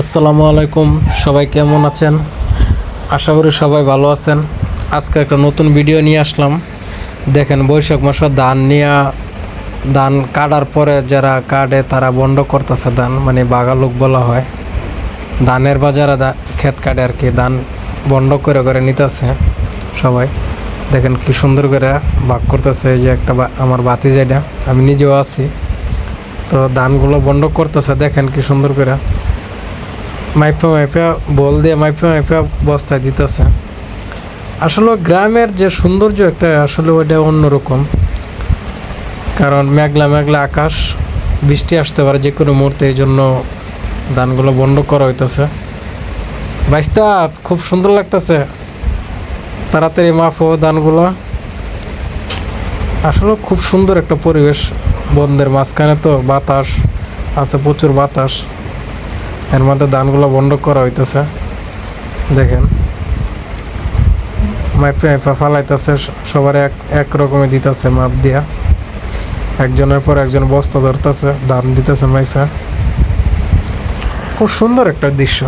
আসসালামু আলাইকুম। সবাই কেমন আছেন? আশা করি সবাই ভালো আছেন। আজকে একটা নতুন ভিডিও নিয়ে আসলাম। দেখেন বৈশাখ মাসে ধান নিয়ে, ধান কাটার পরে যারা কাটে তারা বন্ধ করতেছে ধান মানে বাগালুক বলা হয়। ধানের বাজারে ক্ষেত কাটে আর কি, ধান বন্ধ করে করে নিতেছে সবাই। দেখেন কি সুন্দর করে ভাগ করতেছে, এই যে একটা আমার বাতি যেটা আমি নিজেও আছি। তো ধানগুলো বন্ধ করতেছে, দেখেন কি সুন্দর করে। মাইপা মাইপা বল দিয়ে মাইপা মাইপা বস্তায় দিতেছে। আসলে গ্রামের যে সৌন্দর্য একটা, আসলে ওইটা অন্যরকম। কারণ মেঘলা মেঘলা আকাশ, বৃষ্টি আসতে পারে যে কোনো মুহূর্তে এই জন্য ধানগুলো বন্ধ করা হইতেছে। বাইস্তা খুব সুন্দর লাগতেছে, তাড়াতাড়ি মাফ মাফো ধানগুলো। আসলে খুব সুন্দর একটা পরিবেশ বন্ধের মাঝখানে তো বাতাস, আছে প্রচুর বাতাস। এর মধ্যে ধানগুলো বন্ধ করা হইতেছে। দেখেন। ফালাইতেছে সবার এক এক রকমে দিতেছে মাপ দিয়া। একজনের পর একজন বস্তা ধরতেছে, ধান দিতেছে মাইফা খুব সুন্দর একটা দৃশ্য।